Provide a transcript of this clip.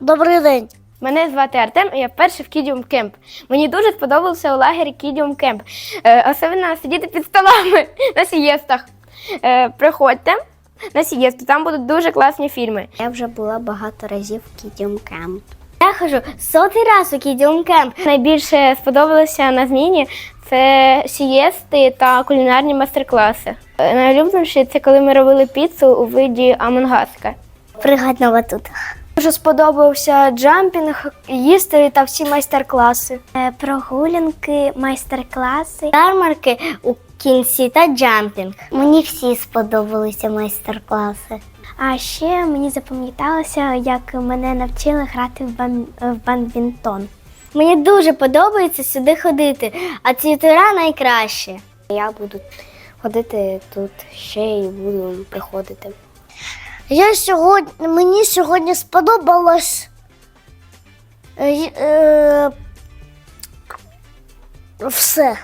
Добрий день. Мене звати Артем, і я вперше в Кідіум Кемп. Мені дуже сподобався у лагері Кідіум Кемп. Е, особливо сидіти під столами на сієстах. Е, приходьте на сієсту, там будуть дуже класні фільми. Я вже була багато разів в Кідіум Кемп. Я хожу сотий раз у Кідіум Кемп. Найбільше сподобалося на зміні це сієсти та кулінарні майстер-класи. Е, Найулюбленіше це коли ми робили піцу у виді амонгаска. Пригадь на батутах. Дуже сподобався джампінг, їсти та всі майстер-класи. Е, Прогулянки, майстер-класи, ярмарки у кінці та джампінг. Мені всі сподобалися майстер-класи. А ще мені запам'яталося, як мене навчили грати в, бан... в бадмінтон. Мені дуже подобається сюди ходити, а ці тура найкраще. Я буду ходити тут ще і буду приходити. Я сьогодні, мені сьогодні сподобалось. Е, е, все.